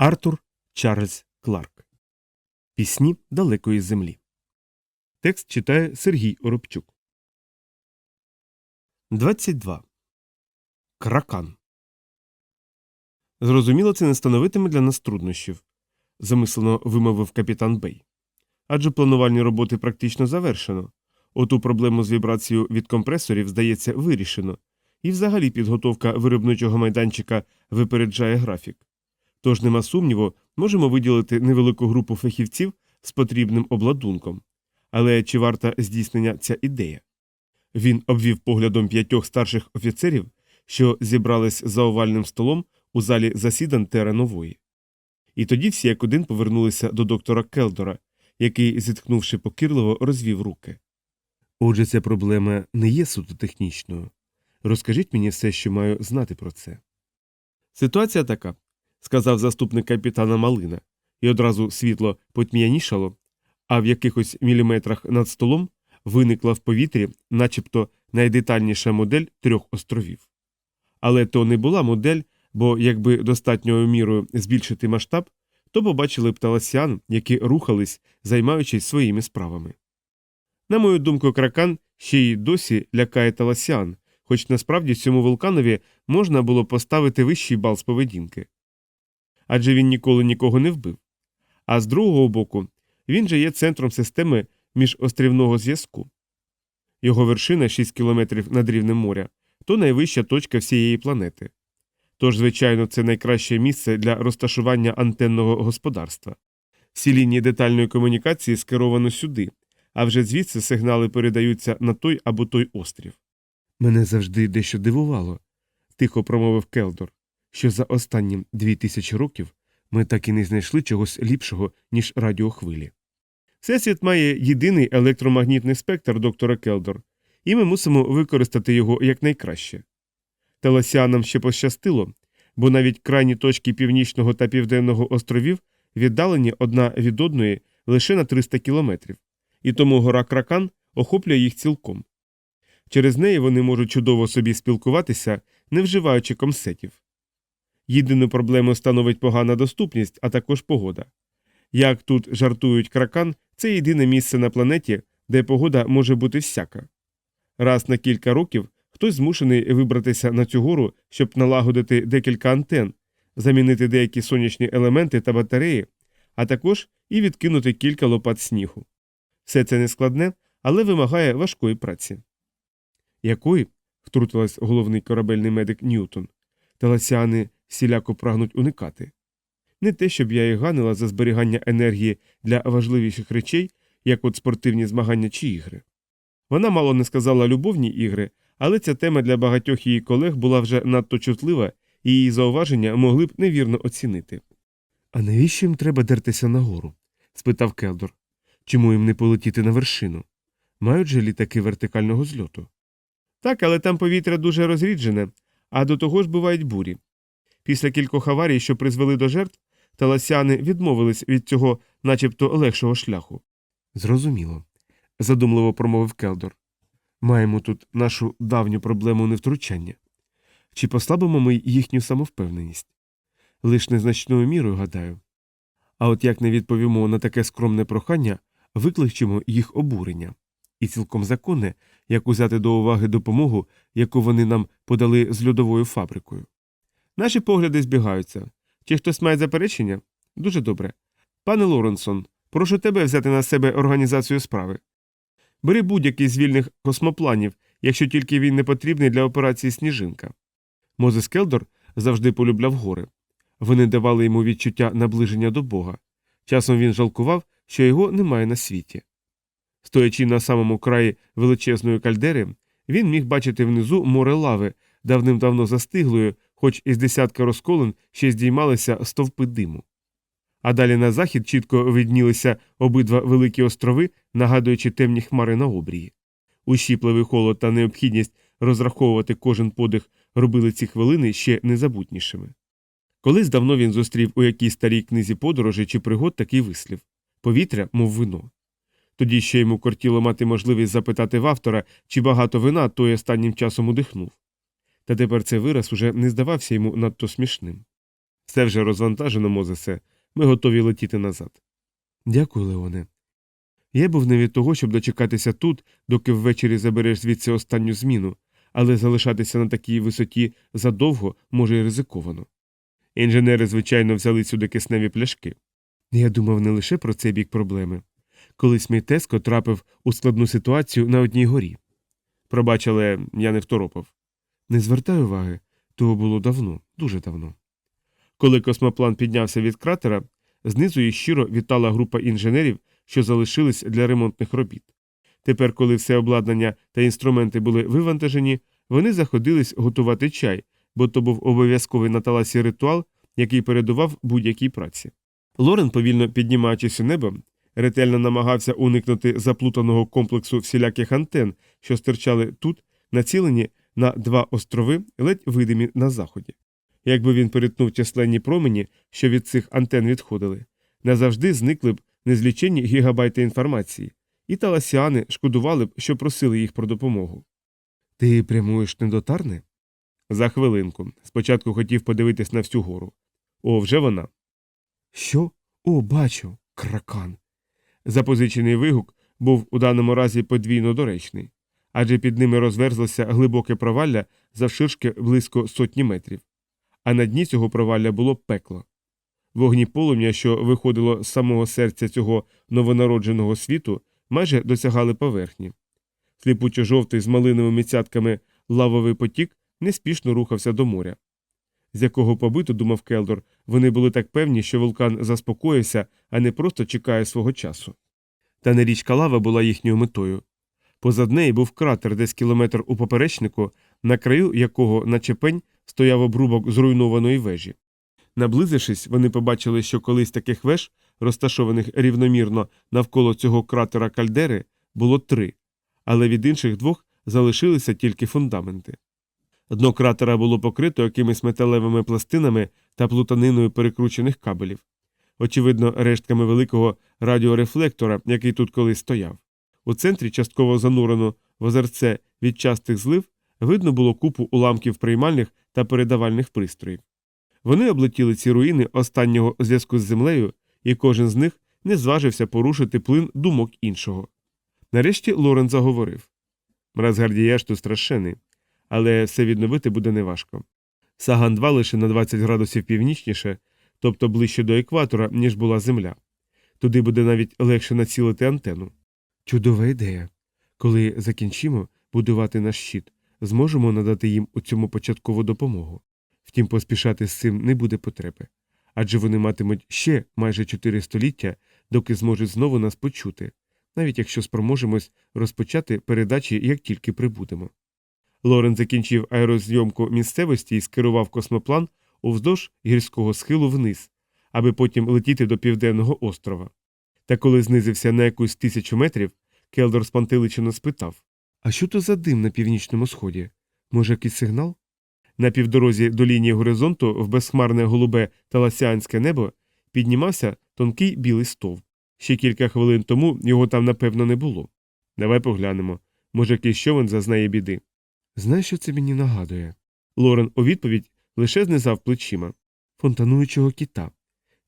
Артур Чарльз Кларк. Пісні далекої землі. Текст читає Сергій Оробчук. 22. Кракан. Зрозуміло, це не становитиме для нас труднощів, замислено вимовив капітан Бей. Адже планувальні роботи практично завершено. Оту проблему з вібрацією від компресорів, здається, вирішено, і взагалі підготовка виробничого майданчика випереджає графік. Тож, нема сумніву, можемо виділити невелику групу фахівців з потрібним обладунком. Але чи варта здійснення ця ідея? Він обвів поглядом п'ятьох старших офіцерів, що зібрались за овальним столом у залі засідань Тера Нової. І тоді всі як один повернулися до доктора Келдора, який, зітхнувши покірливо, розвів руки. Отже, ця проблема не є суто технічною. Розкажіть мені все, що маю знати про це. Ситуація така, сказав заступник капітана Малина, і одразу світло потьмянішало, а в якихось міліметрах над столом виникла в повітрі, начебто найдетальніша модель трьох островів. Але то не була модель, бо якби достатньою мірою збільшити масштаб, то побачили б таласян, які рухались, займаючись своїми справами. На мою думку, кракан ще й досі лякає таласян, хоч насправді цьому вулканові можна було поставити вищий бал з поведінки. Адже він ніколи нікого не вбив. А з другого боку, він же є центром системи міжострівного зв'язку. Його вершина 6 кілометрів над рівнем моря то найвища точка всієї планети. Тож, звичайно, це найкраще місце для розташування антенного господарства. Всі лінії детальної комунікації скеровано сюди, а вже звідси сигнали передаються на той або той острів. Мене завжди дещо дивувало, тихо промовив Келдор, що за останні дві тисячі років ми так і не знайшли чогось ліпшого, ніж радіохвилі. Всесвіт має єдиний електромагнітний спектр доктора Келдор, і ми мусимо використати його якнайкраще. Телесіанам ще пощастило, бо навіть крайні точки північного та південного островів віддалені одна від одної лише на 300 кілометрів, і тому гора Кракан охоплює їх цілком. Через неї вони можуть чудово собі спілкуватися, не вживаючи комсетів. Єдину проблему становить погана доступність, а також погода. Як тут жартують кракан, це єдине місце на планеті, де погода може бути всяка. Раз на кілька років хтось змушений вибратися на цю гору, щоб налагодити декілька антен, замінити деякі сонячні елементи та батареї, а також і відкинути кілька лопат снігу. Все це не складне, але вимагає важкої праці. Якої? втрутилась головний корабельний медик Ньютон. Таласяни всіляко прагнуть уникати. Не те, щоб я їх ганила за зберігання енергії для важливіших речей, як от спортивні змагання чи ігри. Вона мало не сказала любовні ігри, але ця тема для багатьох її колег була вже надто чутлива, і її зауваження могли б невірно оцінити. А навіщо їм треба дертися нагору? спитав Келдор. Чому їм не полетіти на вершину? Мають же літаки вертикального зльоту? Так, але там повітря дуже розріджене, а до того ж бувають бурі. Після кількох аварій, що призвели до жертв, таласяни відмовились від цього, начебто, легшого шляху. Зрозуміло, задумливо промовив Келдор. Маємо тут нашу давню проблему невтручання. Чи послабимо ми їхню самовпевненість? Лиш незначною мірою, гадаю. А от як не відповімо на таке скромне прохання, викличемо їх обурення. І цілком законне, як узяти до уваги допомогу, яку вони нам подали з льодовою фабрикою. Наші погляди збігаються. Чи хтось має заперечення? Дуже добре. Пане Лоренсон, прошу тебе взяти на себе організацію справи. Бери будь-який з вільних космопланів, якщо тільки він не потрібний для операції Сніжинка. Мозес Келдор завжди полюбляв гори. Вони давали йому відчуття наближення до Бога. Часом він жалкував, що його немає на світі. Стоячи на самому краї величезної кальдери, він міг бачити внизу море лави, давним-давно застиглою, хоч із десятка розколин ще здіймалися стовпи диму. А далі на захід чітко виднілися обидва великі острови, нагадуючи темні хмари на обрії. Ущіпливий холод та необхідність розраховувати кожен подих робили ці хвилини ще незабутнішими. Колись давно він зустрів у якійсь старій книзі подорожі чи пригод такий вислів повітря, мов вино. Тоді ще йому кортіло мати можливість запитати в автора, чи багато вина той останнім часом удихнув. Та тепер цей вираз уже не здавався йому надто смішним. Все вже розвантажено, Мозесе. Ми готові летіти назад. Дякую, Леоне. Я був не від того, щоб дочекатися тут, доки ввечері забереш звідси останню зміну, але залишатися на такій висоті задовго може й ризиковано. Інженери, звичайно, взяли сюди кисневі пляшки. Я думав не лише про цей бік проблеми. Колись мій Теско трапив у складну ситуацію на одній горі. Пробач, але я не второпав. Не звертай уваги, того було давно, дуже давно. Коли космоплан піднявся від кратера, знизу їх щиро вітала група інженерів, що залишились для ремонтних робіт. Тепер, коли все обладнання та інструменти були вивантажені, вони заходились готувати чай, бо то був обов'язковий на таласі ритуал, який передував будь-якій праці. Лорен, повільно піднімаючись у небо, ретельно намагався уникнути заплутаного комплексу всіляких антен, що стирчали тут, націлені на два острови, ледь видимі на заході. Якби він перетнув численні промені, що від цих антен відходили, назавжди зникли б незліченні гігабайти інформації, і таласіани шкодували б, що просили їх про допомогу. Ти прямуєш не до Тарни? За хвилинку. Спочатку хотів подивитись на всю гору. О, вже вона. Що? О, бачу. Кракан. Запозичений вигук був у даному разі подвійно доречний, адже під ними розверзлося глибоке провалля завширшки близько сотні метрів, а на дні цього провалля було пекло. Вогні полум'я, що виходило з самого серця цього новонародженого світу, майже досягали поверхні. Сліпучо жовтий з малиновими цятками лавовий потік неспішно рухався до моря. З якого побиту, думав Келдор, вони були так певні, що вулкан заспокоївся, а не просто чекає свого часу. Та не річка лава була їхньою метою. Позад неї був кратер десь кілометр у поперечнику, на краю якого, наче пень, стояв обрубок зруйнованої вежі. Наблизившись, вони побачили, що колись таких веж, розташованих рівномірно навколо цього кратера кальдери, було три, але від інших двох залишилися тільки фундаменти. Дно кратера було покрито якимись металевими пластинами та плутаниною перекручених кабелів, очевидно, рештками великого радіорефлектора, який тут колись стояв. У центрі, частково занурено в озерце від частих злив, видно було купу уламків приймальних та передавальних пристроїв. Вони облетіли ці руїни останнього зв'язку з землею, і кожен з них не зважився порушити плин думок іншого. Нарешті Лорен заговорив Мразгардіяш тут страшений, але все відновити буде неважко. Саган 2 лише на 20 градусів північніше, тобто ближче до екватора, ніж була земля. Туди буде навіть легше націлити антенну. Чудова ідея. Коли закінчимо будувати наш щит, зможемо надати їм у цьому початкову допомогу. Втім, поспішати з цим не буде потреби. Адже вони матимуть ще майже чотири століття, доки зможуть знову нас почути, навіть якщо спроможемось розпочати передачі, як тільки прибудемо. Лорен закінчив аерозйомку місцевості і скерував космоплан уздовж гірського схилу вниз, аби потім летіти до південного острова. Та коли знизився на якусь тисячу метрів, Келдор спантеличено спитав А що то за дим на північному сході? Може, якийсь сигнал? На півдорозі до лінії горизонту в безхмарне голубе та ласіанське небо піднімався тонкий білий стовп. Ще кілька хвилин тому його там, напевно, не було. Давай поглянемо. Може, якийсь човен зазнає біди. Знаєш, що це мені нагадує? Лорен у відповідь лише знизав плечима фонтануючого кіта.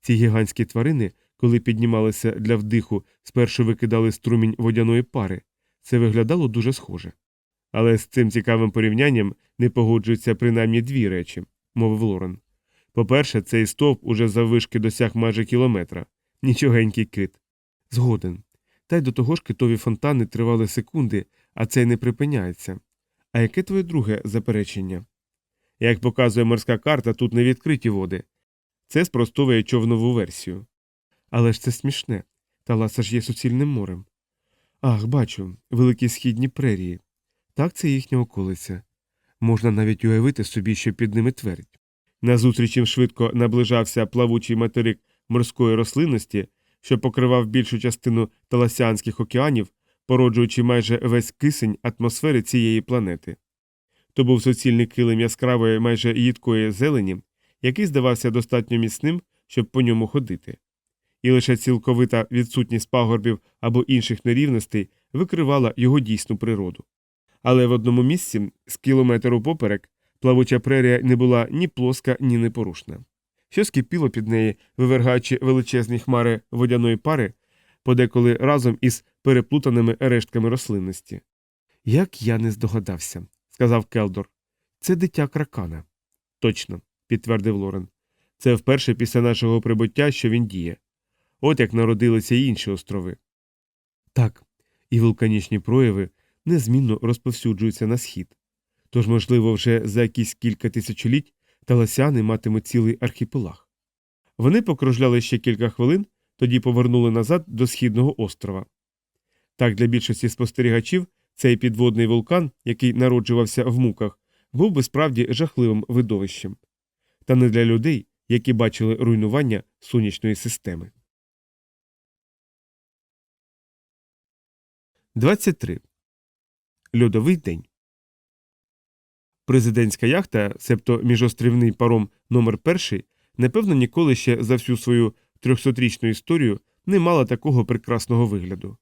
Ці гігантські тварини, коли піднімалися для вдиху, спершу викидали струмінь водяної пари. Це виглядало дуже схоже. Але з цим цікавим порівнянням не погоджуються принаймні дві речі, мовив Лорен. По-перше, цей стовп уже заввишки досяг майже кілометра, нічогенький кит. Згоден. Та й до того ж китові фонтани тривали секунди, а цей не припиняється. А яке твоє друге заперечення? Як показує морська карта, тут не відкриті води. Це спростовує човнову версію. Але ж це смішне. Таласа ж є суцільним морем. Ах, бачу, великі східні прерії. Так це їхня околиця. Можна навіть уявити собі, що під ними твердь. Назустріч їм швидко наближався плавучий материк морської рослинності, що покривав більшу частину таласіанських океанів, породжуючи майже весь кисень атмосфери цієї планети. То був суцільний килим яскравої, майже їдкої зелені, який здавався достатньо міцним, щоб по ньому ходити. І лише цілковита відсутність пагорбів або інших нерівностей викривала його дійсну природу. Але в одному місці, з кілометру поперек, плавуча прерія не була ні плоска, ні непорушна. що скипіло під неї, вивергаючи величезні хмари водяної пари, подеколи разом із переплутаними рештками рослинності. Як я не здогадався, сказав Келдор. Це дитя кракана. Точно, підтвердив Лорен. Це вперше після нашого прибуття, що він діє. От як народилися й інші острови. Так, і вулканічні прояви незмінно розповсюджуються на схід. Тож, можливо, вже за якісь кілька тисячоліть таласяни матимуть цілий архіпелаг. Вони покружляли ще кілька хвилин, тоді повернули назад до східного острова. Так, для більшості спостерігачів цей підводний вулкан, який народжувався в муках, був би справді жахливим видовищем. Та не для людей, які бачили руйнування сонячної системи. 23. Льодовий день. Президентська яхта, себто міжострівний паром номер 1 напевно, ніколи ще за всю свою трьохсотрічну історію не мала такого прекрасного вигляду.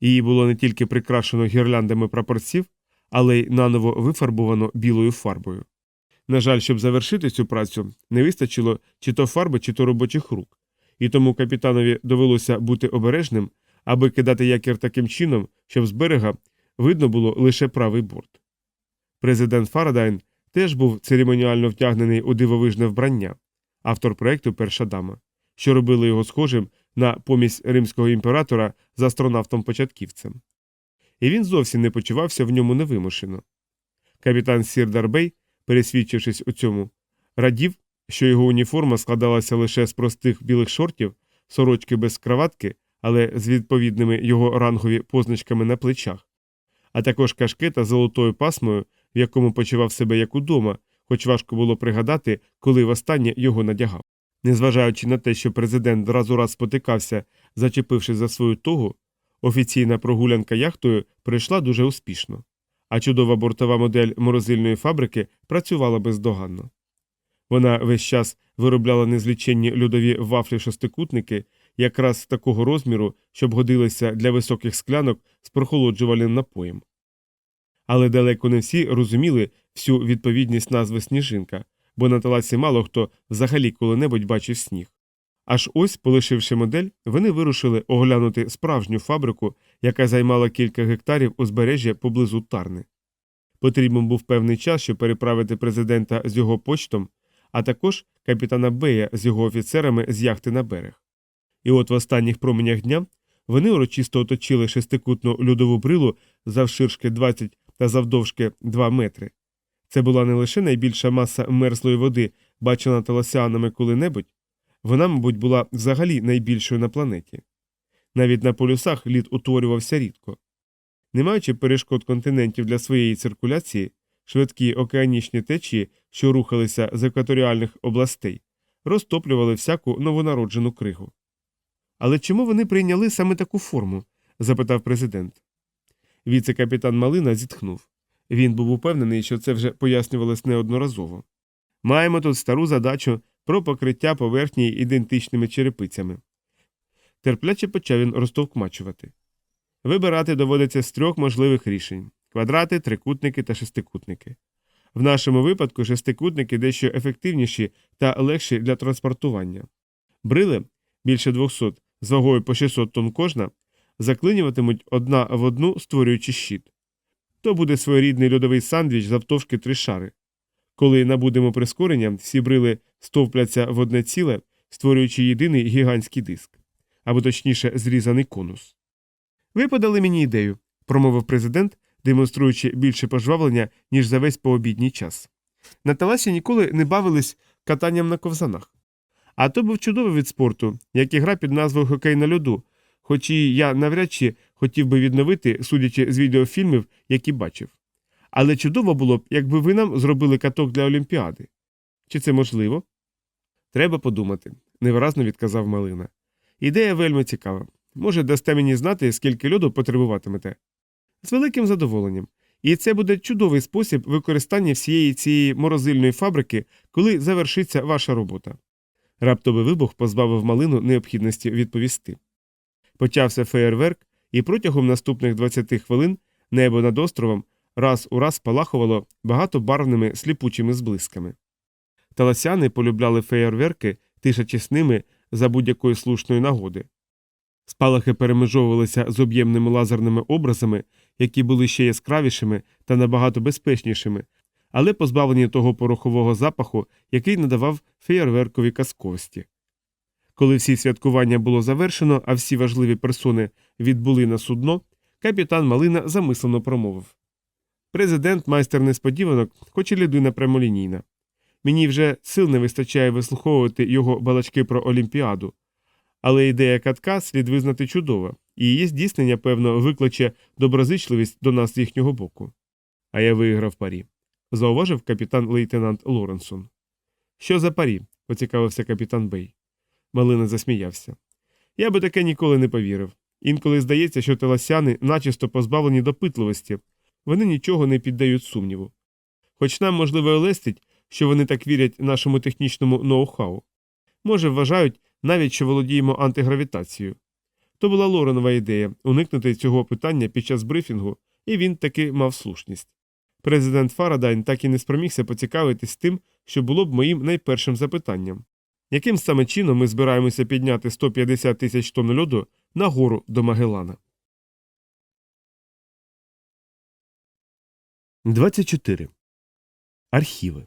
Її було не тільки прикрашено гірляндами прапорців, але й наново вифарбовано білою фарбою. На жаль, щоб завершити цю працю, не вистачило чи то фарби, чи то робочих рук, і тому капітанові довелося бути обережним, аби кидати якір таким чином, щоб з берега видно було лише правий борт. Президент Фарадайн теж був церемоніально втягнений у дивовижне вбрання, автор проекту Перша дама, що робило його схожим на помість римського імператора з астронавтом-початківцем. І він зовсім не почувався в ньому невимушено. Капітан Сір Дарбей, пересвідчившись у цьому, радів, що його уніформа складалася лише з простих білих шортів, сорочки без краватки, але з відповідними його рангові позначками на плечах, а також кашкета з золотою пасмою, в якому почував себе як удома, хоч важко було пригадати, коли востаннє його надягав. Незважаючи на те, що президент раз у раз спотикався, зачепившись за свою тогу, офіційна прогулянка яхтою пройшла дуже успішно, а чудова бортова модель морозильної фабрики працювала бездоганно. Вона весь час виробляла незліченні льодові вафлі шестикутники, якраз такого розміру, щоб годилися для високих склянок з прохолоджувальним напоєм. Але далеко не всі розуміли всю відповідність назви сніжинка, бо на таласі мало хто взагалі коли-небудь бачив сніг. Аж ось, полишивши модель, вони вирушили оглянути справжню фабрику, яка займала кілька гектарів узбережжя поблизу Тарни. Потрібен був певний час, щоб переправити президента з його почтом, а також капітана Бея з його офіцерами з яхти на берег. І от в останніх променях дня вони урочисто оточили шестикутну льодову брилу завширшки 20 та завдовжки 2 метри. Це була не лише найбільша маса мерзлої води, бачена талосіанами коли-небудь, вона, мабуть, була взагалі найбільшою на планеті. Навіть на полюсах лід утворювався рідко. Не маючи перешкод континентів для своєї циркуляції, швидкі океанічні течії, що рухалися з екваторіальних областей, розтоплювали всяку новонароджену кригу. Але чому вони прийняли саме таку форму? запитав президент. Віце-капітан Малина зітхнув. Він був упевнений, що це вже пояснювалось неодноразово. Маємо тут стару задачу про покриття поверхні ідентичними черепицями. Терпляче почав він розтовкмачувати. Вибирати доводиться з трьох можливих рішень квадрати, трикутники та шестикутники. В нашому випадку шестикутники дещо ефективніші та легші для транспортування. Брили більше 200 з вагою по 600 тонн кожна, заклинюватимуть одна в одну, створюючи щит. То буде своєрідний льодовий сандвіч завтовшки три шари. Коли набудемо прискорення, всі брили стовпляться в одне ціле, створюючи єдиний гігантський диск, або точніше, зрізаний конус. Ви подали мені ідею, промовив президент, демонструючи більше пожвавлення, ніж за весь пообідній час. На таласі ніколи не бавились катанням на ковзанах. А то був чудовий від спорту, як і гра під назвою Хокей на льоду, хоч і я навряд чи хотів би відновити, судячи з відеофільмів, які бачив. Але чудово було б, якби ви нам зробили каток для Олімпіади. Чи це можливо? Треба подумати, невиразно відказав Малина. Ідея вельми цікава. Може, дасте мені знати, скільки льоду потребуватимете? З великим задоволенням. І це буде чудовий спосіб використання всієї цієї морозильної фабрики, коли завершиться ваша робота. Раптовий вибух позбавив малину необхідності відповісти. Почався феєрверк, і протягом наступних 20 хвилин небо над островом раз у раз палахувало багатобарвними сліпучими зблисками. Таласяни полюбляли феєрверки тишачись ними за будь-якої слушної нагоди. Спалахи перемежовувалися з об'ємними лазерними образами, які були ще яскравішими та набагато безпечнішими, але позбавлені того порохового запаху, який надавав феєрверкові казковості. Коли всі святкування було завершено, а всі важливі персони відбули на судно, капітан Малина замислено промовив Президент майстер несподіванок, хоч і людина прямолінійна. Мені вже сил не вистачає вислуховувати його балачки про Олімпіаду. Але ідея катка слід визнати чудова, і її здійснення, певно, викличе доброзичливість до нас з їхнього боку. А я виграв парі, зауважив капітан лейтенант Лоренсон. Що за парі? поцікавився капітан Бей. Малина засміявся. Я би таке ніколи не повірив. Інколи здається, що теласяни начисто позбавлені допитливості, вони нічого не піддають сумніву. Хоч нам, можливо, і лестить, що вони так вірять нашому технічному ноу-хау. Може, вважають навіть, що володіємо антигравітацією. То була Лоренова ідея уникнути цього питання під час брифінгу, і він таки мав слушність. Президент Фарадайн так і не спромігся поцікавитись тим, що було б моїм найпершим запитанням. Яким саме чином ми збираємося підняти 150 тисяч тонн льоду на гору до Магеллана? 24. Архіви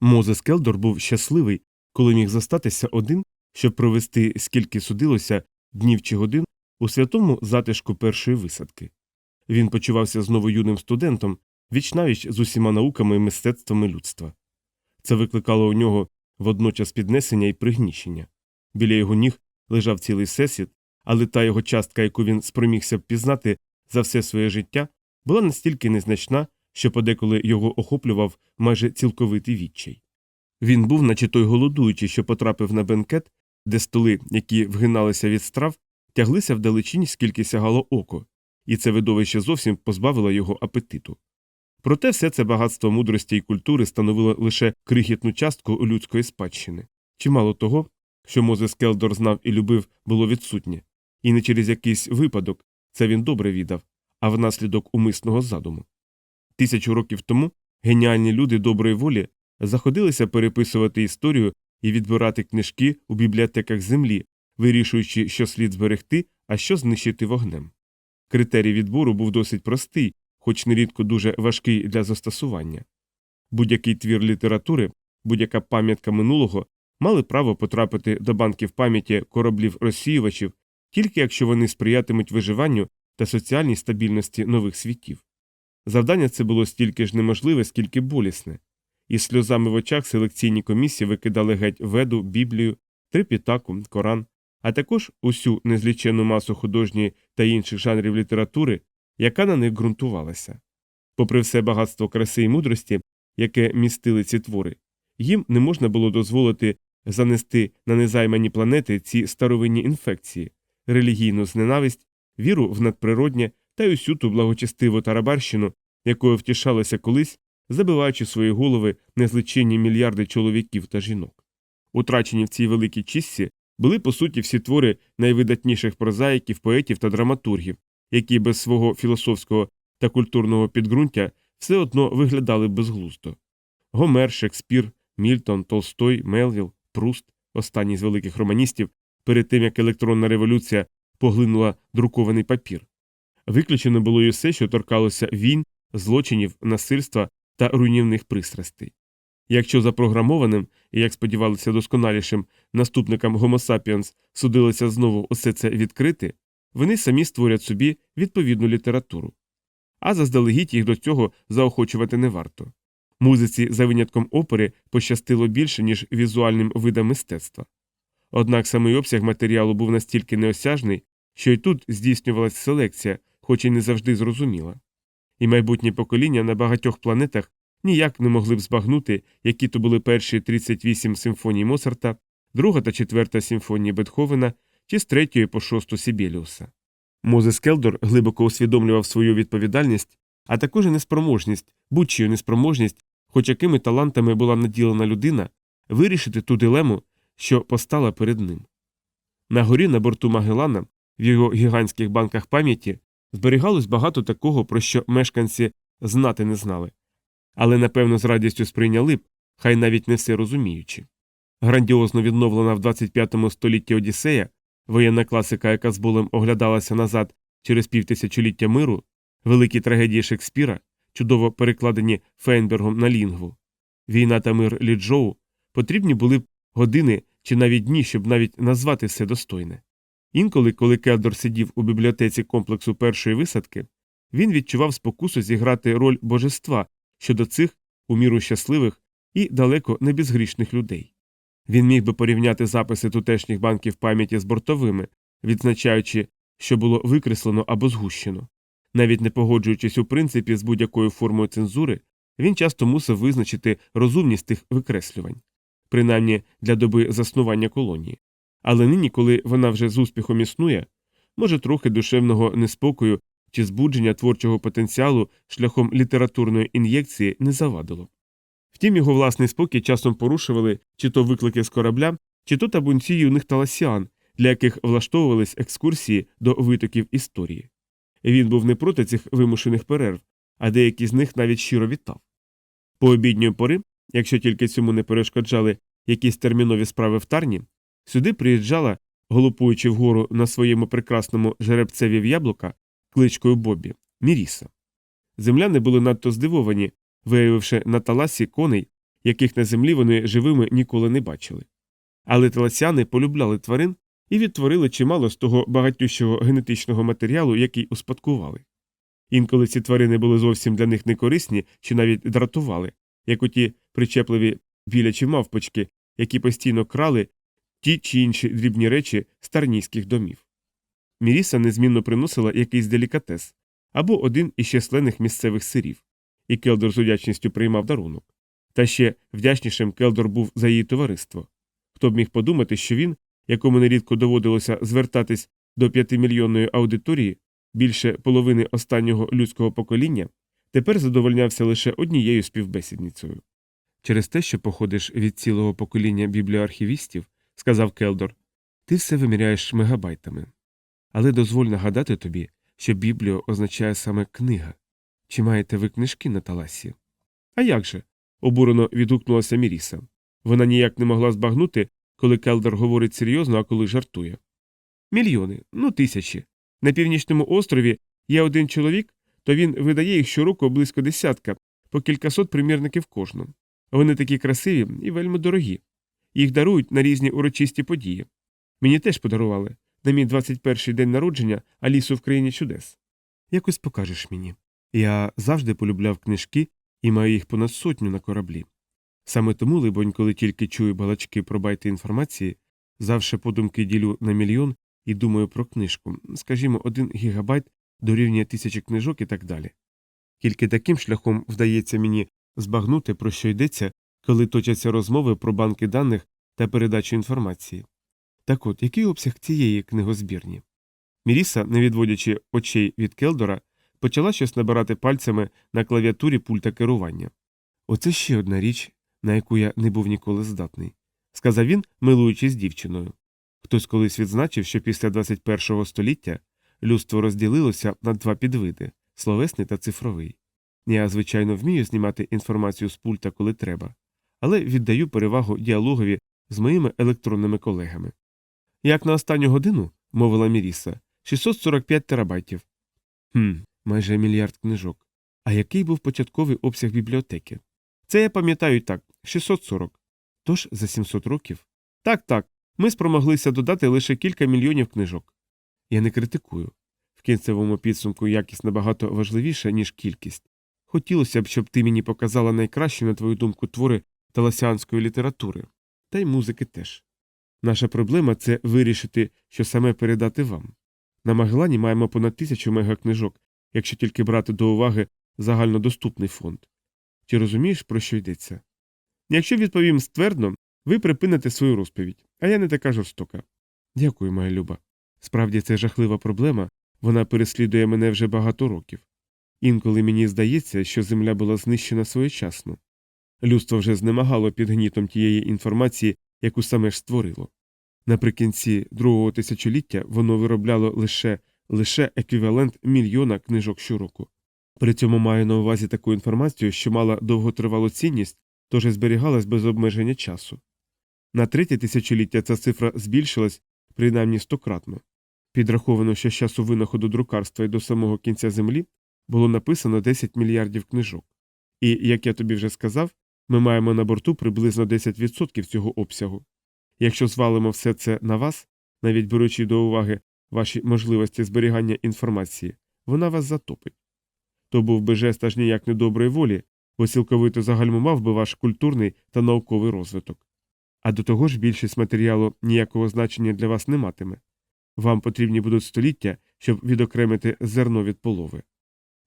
Мозес Келдор був щасливий, коли міг зостатися один, щоб провести, скільки судилося, днів чи годин у святому затишку першої висадки. Він почувався знову юним студентом, вічнавіч з усіма науками і мистецтвами людства. Це викликало у нього водночас піднесення і пригніщення. Біля його ніг лежав цілий всесвіт, але та його частка, яку він спромігся б пізнати за все своє життя, була настільки незначна, що подеколи його охоплював майже цілковитий відчай. Він був, наче той голодуючий, що потрапив на бенкет, де столи, які вгиналися від страв, тяглися вдалечінь, скільки сягало око, і це видовище зовсім позбавило його апетиту. Проте все це багатство мудрості і культури становило лише крихітну частку людської спадщини. Чимало того, що Мозес Келдор знав і любив, було відсутнє, і не через якийсь випадок це він добре віддав, а внаслідок умисного задуму. Тисячу років тому геніальні люди доброї волі заходилися переписувати історію і відбирати книжки у бібліотеках землі, вирішуючи, що слід зберегти, а що знищити вогнем. Критерій відбору був досить простий, хоч нерідко дуже важкий для застосування. Будь-який твір літератури, будь-яка пам'ятка минулого мали право потрапити до банків пам'яті кораблів розсіювачів, тільки якщо вони сприятимуть виживанню та соціальній стабільності нових світів. Завдання це було стільки ж неможливе, скільки болісне. Із сльозами в очах селекційні комісії викидали геть веду, біблію, трипітаку, коран, а також усю незлічену масу художньої та інших жанрів літератури, яка на них ґрунтувалася. Попри все багатство краси і мудрості, яке містили ці твори, їм не можна було дозволити занести на незаймані планети ці старовинні інфекції, релігійну зненависть, віру в надприроднє та й усю ту благочестиву тарабарщину, якою втішалися колись, забиваючи свої голови незличенні мільярди чоловіків та жінок. Утрачені в цій великій чисті були по суті всі твори найвидатніших прозаїків, поетів та драматургів, які без свого філософського та культурного підґрунтя все одно виглядали безглуздо. Гомер, Шекспір, Мільтон, Толстой, Мелвіл, Пруст, останній з великих романістів, перед тим як електронна революція поглинула друкований папір. Виключено було й усе, що торкалося війн, злочинів, насильства та руйнівних пристрастей. Якщо запрограмованим і, як сподівалися, досконалішим наступникам Homo sapiens судилося знову усе це відкрити, вони самі створять собі відповідну літературу. А заздалегідь їх до цього заохочувати не варто. Музиці, за винятком опери, пощастило більше, ніж візуальним видам мистецтва. Однак самий обсяг матеріалу був настільки неосяжний, що й тут здійснювалася селекція, хоч і не завжди зрозуміла. І майбутнє покоління на багатьох планетах ніяк не могли б збагнути, які то були перші 38 симфоній Моцарта, друга та четверта симфонії Бетховена чи з третьої по шосту Сібеліуса. Мозес Келдор глибоко усвідомлював свою відповідальність, а також і неспроможність, будь-чию неспроможність, хоч якими талантами була наділена людина, вирішити ту дилему, що постала перед ним. На горі на борту Магеллана, в його гігантських банках пам'яті, зберігалось багато такого, про що мешканці знати не знали, але напевно з радістю сприйняли б, хай навіть не все розуміючи. Грандіозно відновлена в 25 столітті Одіссея, воєнна класика, яка з болем оглядалася назад через півтисячоліття миру, великі трагедії Шекспіра, чудово перекладені Фейнбергом на лінгву. Війна та мир Ліджоу потрібні були б години чи навіть дні, щоб навіть назвати все достойне. Інколи, коли Келдор сидів у бібліотеці комплексу першої висадки, він відчував спокусу зіграти роль божества щодо цих у міру щасливих і далеко не безгрішних людей. Він міг би порівняти записи тутешніх банків пам'яті з бортовими, відзначаючи, що було викреслено або згущено. Навіть не погоджуючись у принципі з будь-якою формою цензури, він часто мусив визначити розумність тих викреслювань, принаймні для доби заснування колонії. Але нині, коли вона вже з успіхом існує, може трохи душевного неспокою чи збудження творчого потенціалу шляхом літературної ін'єкції не завадило. Втім, його власний спокій часом порушували чи то виклики з корабля, чи то табунці юних таласіан, для яких влаштовувались екскурсії до витоків історії. Він був не проти цих вимушених перерв, а деякі з них навіть щиро вітав. По обідньої пори, якщо тільки цьому не перешкоджали якісь термінові справи в тарні, сюди приїжджала, голопуючи вгору на своєму прекрасному жеребцеві в яблука, кличкою Бобі, Міріса. Земляни були надто здивовані, виявивши на таласі коней, яких на землі вони живими ніколи не бачили. Але таласяни полюбляли тварин і відтворили чимало з того багатющого генетичного матеріалу, який успадкували. Інколи ці тварини були зовсім для них некорисні чи навіть дратували, як оті причепливі білячі мавпочки, які постійно крали ті чи інші дрібні речі старнійських домів. Міріса незмінно приносила якийсь делікатес або один із численних місцевих сирів, і Келдор з удячністю приймав дарунок. Та ще вдячнішим Келдор був за її товариство. Хто б міг подумати, що він, якому нерідко доводилося звертатись до п'ятимільйонної аудиторії, більше половини останнього людського покоління, тепер задовольнявся лише однією співбесідницею. Через те, що походиш від цілого покоління бібліоархівістів, сказав Келдор, ти все виміряєш мегабайтами. Але дозволь нагадати тобі, що бібліо означає саме книга. Чи маєте ви книжки на таласі? А як же? обурено відгукнулася Міріса. Вона ніяк не могла збагнути, коли Келдор говорить серйозно, а коли жартує. Мільйони, ну тисячі. На північному острові є один чоловік, то він видає їх щороку близько десятка, по кількасот примірників кожному. Вони такі красиві і вельми дорогі. Їх дарують на різні урочисті події. Мені теж подарували на мій 21-й день народження Алісу в країні чудес. Якось покажеш мені. Я завжди полюбляв книжки і маю їх понад сотню на кораблі. Саме тому, либонь, коли тільки чую балачки про байти інформації, завше подумки ділю на мільйон і думаю про книжку, скажімо, один гігабайт дорівнює тисячі книжок і так далі. Тільки таким шляхом вдається мені збагнути, про що йдеться, коли точаться розмови про банки даних та передачу інформації. Так от, який обсяг цієї книгозбірні? Міріса, не відводячи очей від Келдора, почала щось набирати пальцями на клавіатурі пульта керування. Оце ще одна річ, на яку я не був ніколи здатний, сказав він, милуючись дівчиною. Хтось колись відзначив, що після 21 століття людство розділилося на два підвиди словесний та цифровий. Я, звичайно, вмію знімати інформацію з пульта, коли треба, але віддаю перевагу діалогові з моїми електронними колегами. Як на останню годину, мовила Міріса, 645 терабайтів. Хм, майже мільярд книжок. А який був початковий обсяг бібліотеки? Це я пам'ятаю так 640. Тож за 700 років. Так, так. Ми спромоглися додати лише кілька мільйонів книжок. Я не критикую. В кінцевому підсумку якість набагато важливіша, ніж кількість. Хотілося б, щоб ти мені показала найкращі, на твою думку, твори таласіанської літератури, та й музики теж. Наша проблема це вирішити, що саме передати вам. На Магелані маємо понад тисячу мегакнижок, якщо тільки брати до уваги загальнодоступний фонд. Чи розумієш, про що йдеться? Якщо відповім ствердно, ви припините свою розповідь, а я не така жорстока. Дякую, моя люба. Справді це жахлива проблема, вона переслідує мене вже багато років. Інколи мені здається, що земля була знищена своєчасно. Людство вже знемагало під гнітом тієї інформації, яку саме ж створило. Наприкінці другого тисячоліття воно виробляло лише лише еквівалент мільйона книжок щороку. При цьому маю на увазі таку інформацію, що мала довготривалу цінність, тож і зберігалась без обмеження часу. На третє тисячоліття ця цифра збільшилась принаймні стократно. Підраховано, що з часу винаходу друкарства і до самого кінця землі було написано 10 мільярдів книжок. І, як я тобі вже сказав, ми маємо на борту приблизно 10% цього обсягу. Якщо звалимо все це на вас, навіть беручи до уваги ваші можливості зберігання інформації, вона вас затопить. То був би жест аж ніяк недоброї волі, бо цілковито загальмував би ваш культурний та науковий розвиток. А до того ж більшість матеріалу ніякого значення для вас не матиме. Вам потрібні будуть століття, щоб відокремити зерно від полови.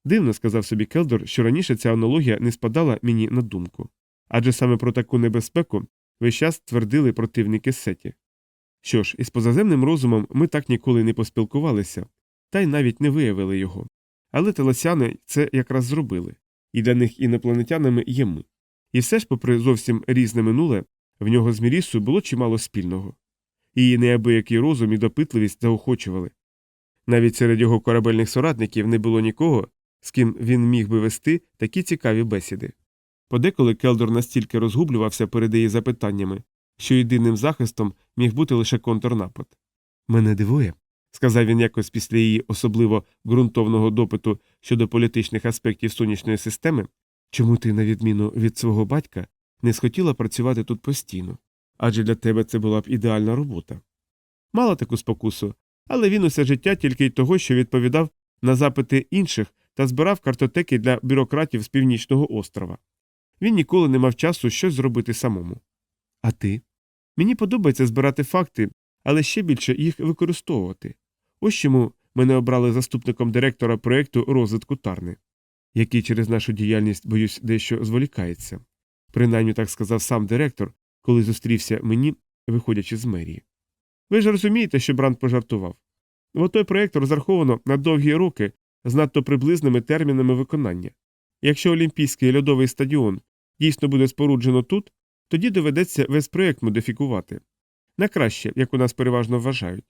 Дивно, сказав собі Келдор, що раніше ця аналогія не спадала мені на думку. Адже саме про таку небезпеку весь час твердили противники сеті. Що ж, із позаземним розумом ми так ніколи не поспілкувалися, та й навіть не виявили його. Але телесяни це якраз зробили, і для них інопланетянами є ми. І все ж, попри зовсім різне минуле, в нього з Мірісою було чимало спільного. Її неабиякий розум і допитливість заохочували. Навіть серед його корабельних соратників не було нікого, з ким він міг би вести такі цікаві бесіди. Подеколи Келдор настільки розгублювався перед її запитаннями, що єдиним захистом міг бути лише контрнапад. Мене дивує, сказав він якось після її особливо ґрунтовного допиту щодо політичних аспектів сонячної системи, чому ти, на відміну від свого батька, не схотіла працювати тут постійно, адже для тебе це була б ідеальна робота. Мала таку спокусу, але він усе життя тільки й того, що відповідав на запити інших та збирав картотеки для бюрократів з північного острова. Він ніколи не мав часу щось зробити самому. А ти? Мені подобається збирати факти, але ще більше їх використовувати. Ось чому мене обрали заступником директора проєкту розвитку Тарни, який через нашу діяльність, боюсь, дещо зволікається. Принаймні так сказав сам директор, коли зустрівся мені, виходячи з мерії. Ви ж розумієте, що Бранд пожартував. Бо той проєкт розраховано на довгі роки з надто приблизними термінами виконання. Якщо Олімпійський льодовий стадіон дійсно буде споруджено тут, тоді доведеться весь проєкт модифікувати. На краще, як у нас переважно вважають.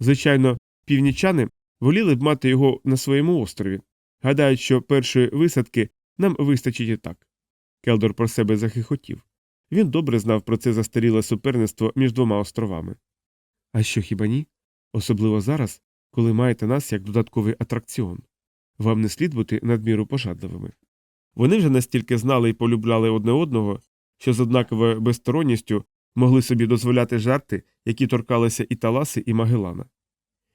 Звичайно, північани воліли б мати його на своєму острові, гадають, що першої висадки нам вистачить і так. Келдор про себе захихотів. Він добре знав про це застаріле суперництво між двома островами. А що хіба ні? Особливо зараз, коли маєте нас як додатковий атракціон. Вам не слід бути надміру пожадливими. Вони вже настільки знали і полюбляли одне одного, що з однаковою безсторонністю могли собі дозволяти жарти, які торкалися і Таласи, і Магелана.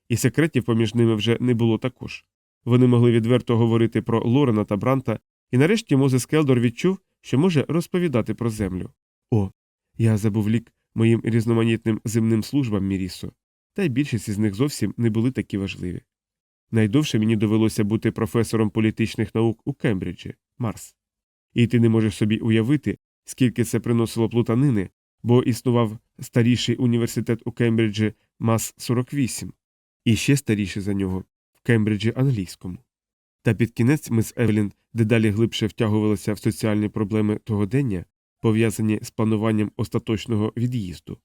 І секретів поміж ними вже не було також. Вони могли відверто говорити про Лорена та Бранта, і нарешті Мозес Келдор відчув, що може розповідати про землю. О, я забув лік моїм різноманітним земним службам Мірісо, та й більшість із них зовсім не були такі важливі. Найдовше мені довелося бути професором політичних наук у Кембриджі, Марс. І ти не можеш собі уявити, скільки це приносило плутанини, бо існував старіший університет у Кембриджі Мас 48, і ще старіший за нього в Кембриджі англійському. Та під кінець ми з Евелін дедалі глибше втягувалися в соціальні проблеми того дення, пов'язані з плануванням остаточного від'їзду.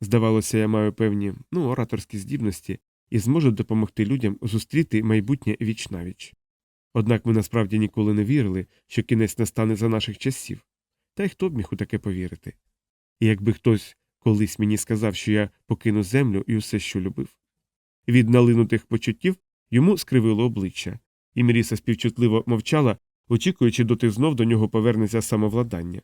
Здавалося, я маю певні ну, ораторські здібності і зможу допомогти людям зустріти майбутнє віч навіч. Однак ми насправді ніколи не вірили, що кінець настане за наших часів, та й хто б міг у таке повірити. І якби хтось колись мені сказав, що я покину землю і усе, що любив. Від налинутих почуттів йому скривило обличчя, і Міріса співчутливо мовчала, очікуючи, доти знов до нього повернеться самовладання.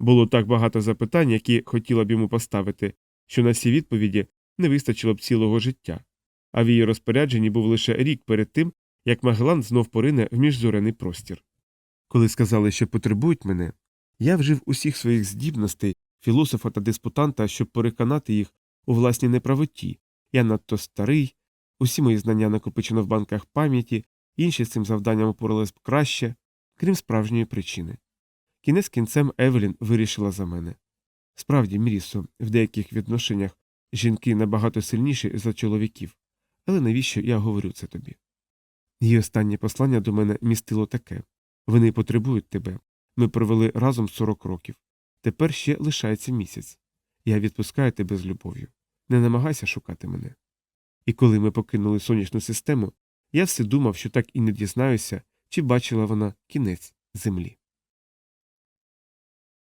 Було так багато запитань, які хотіла б йому поставити, що на всі відповіді не вистачило б цілого життя, а в її розпорядженні був лише рік перед тим, як Магелан знов порине в міжзорений простір. Коли сказали, що потребують мене, я вжив усіх своїх здібностей, філософа та диспутанта, щоб переконати їх у власній неправоті. Я надто старий, усі мої знання накопичено в банках пам'яті, інші з цим завданням упорались б краще, крім справжньої причини. Кінець кінцем Евелін вирішила за мене. Справді, Мрісо, в деяких відношеннях жінки набагато сильніші за чоловіків, але навіщо я говорю це тобі? Її останнє послання до мене містило таке вони потребують тебе. Ми провели разом 40 років. Тепер ще лишається місяць. Я відпускаю тебе з любов'ю. Не намагайся шукати мене. І коли ми покинули сонячну систему, я все думав, що так і не дізнаюся, чи бачила вона кінець землі.